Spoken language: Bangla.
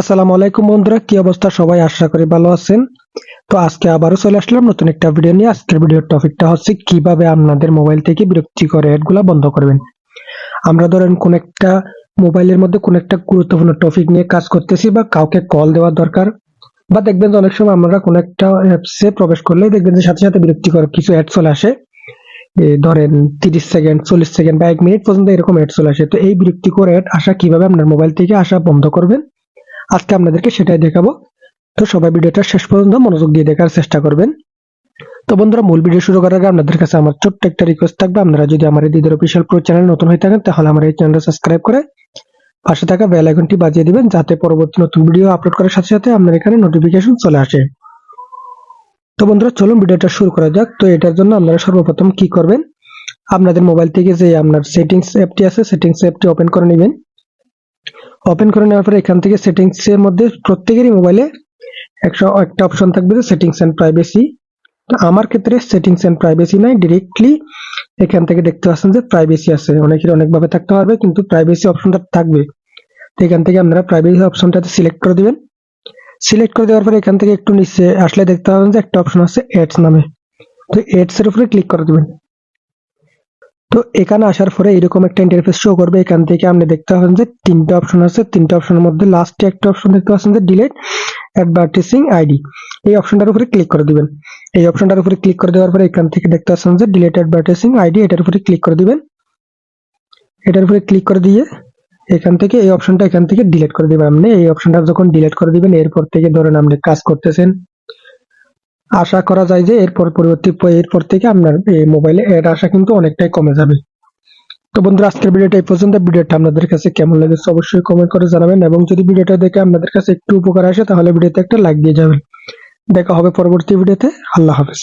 আসসালামু আলাইকুম বন্ধুরা, কি অবস্থা? সবাই আশা করি ভালো আছেন। তো আজকে আবারও চলে আসলাম নতুন একটা ভিডিও নিয়ে। আজকের ভিডিওর টপিকটা হচ্ছে কীভাবে আপনাদের মোবাইল থেকে বিরক্তিকর অ্যাডগুলো বন্ধ করবেন। আমরা ধরেন কোন একটা মোবাইলের মধ্যে কোন একটা গুরুত্বপূর্ণ টপিক নিয়ে কাজ করতেছি বা কাউকে কল দেওয়ার দরকার, বা দেখবেন যে অনেক সময় আমরা কোন একটা অ্যাপসে প্রবেশ করলেই দেখবেন যে সাথে সাথে বিরক্তিকর কিছু অ্যাড চলে আসে। ধরেন তিরিশ সেকেন্ড, চল্লিশ সেকেন্ড বা এক মিনিট পর্যন্ত এরকম অ্যাড চলে আসে। তো এই বিরক্তিকর অ্যাড আসা কীভাবে আপনার মোবাইল থেকে আসা বন্ধ করবেন? আজকে আপনাদেরকে সেটাই দেখাবো। তো সবাই ভিডিওটা শেষ পর্যন্ত মনোযোগ দিয়ে দেখার চেষ্টা করবেন। তো বন্ধুরা, মূল ভিডিও শুরু করার আগে আপনাদের কাছে আমার ছোট্ট একটা রিকোয়েস্ট থাকবে। আপনারা যদি আমার এই দিদির অফিসিয়াল প্রো চ্যানেল নতুন হয়ে থাকেন, তাহলে আমার এই চ্যানেলটা সাবস্ক্রাইব করে পাশে থাকা বেল আইকনটি বাজিয়ে দিবেন, যাতে পরবর্তী নতুন ভিডিও আপলোড করার সাথে সাথে আপনার এখানে নোটিফিকেশন চলে আসে। তো বন্ধুরা, চলুন ভিডিওটা শুরু করা যাক। তো এটার জন্য আপনারা সর্বপ্রথম কি করবেন? আপনাদের মোবাইল থেকে যে আপনার সেটিংস অ্যাপটি আছে সেটিংস অ্যাপটি ওপেন করে নেবেন। ওপেন করে নেওয়ার পরে এখান থেকে সেটিংস এর মধ্যে প্রত্যেকেরই মোবাইলে একশো একটা অপশন থাকবে যে সেটিংস এন্ড প্রাইভেসি তো আমার ক্ষেত্রে সেটিংস এন্ড প্রাইভেসি নাই ডিরেক্টলি এখান থেকে দেখতে পাচ্ছেন যে প্রাইভেসি আছে। অনেকের অনেকভাবে থাকতে পারবে, কিন্তু প্রাইভেসি অপশনটা থাকবে। তো এখান থেকে আপনারা প্রাইভেসি অপশনটাতে সিলেক্ট করে দিবেন। সিলেক্ট করে দেওয়ার পরে এখান থেকে একটু নিচে আসলে দেখতে পাবেন যে একটা অপশন আছে এডস নামে। তো এডস এর উপরে ক্লিক করে দিবেন। তো এখানে আসার পরে এরকম একটা ইন্টারফেস শো করবে, এখান থেকে আপনি দেখতে পাবেন যে তিনটা অপশন আছে। তিনটা অপশনের মধ্যে লাস্টে একটা অপশন দেখতে পাচ্ছেন যে ডিলেট অ্যাডভার্টিসিং আইডি এই অপশনটার উপরে ক্লিক করে দিবেন। এই অপশনটার উপরে ক্লিক করে দেওয়ার পরে এখান থেকে দেখতে পাচ্ছেন যে ডিলেট অ্যাডভার্টাইজিং আইডি এটার উপরে ক্লিক করে দিবেন। এটার উপরে ক্লিক করে দিয়ে এখান থেকে এই অপশনটা এখান থেকে ডিলিট করে দিবেন আপনি। এই অপশনটা যখন ডিলিট করে দিবেন, এরপর থেকে ধরেন আপনি কাজ করতেছেন। আশা করা যায় যে এরপর পরবর্তী এরপর থেকে আপনার এই মোবাইলে অ্যাড আসা কিন্তু অনেকটাই কমে যাবে। তো বন্ধুরা, আজকের ভিডিওটা এই পর্যন্ত। ভিডিওটা আপনাদের কাছে কেমন লেগেছে অবশ্যই কমেন্ট করে জানাবেন এবং যদি ভিডিওটা দেখে আপনাদের কাছে একটু উপকার আসে, তাহলে ভিডিওতে একটা লাইক দিয়ে যাবেন। দেখা হবে পরবর্তী ভিডিওতে। আল্লাহ হাফেজ।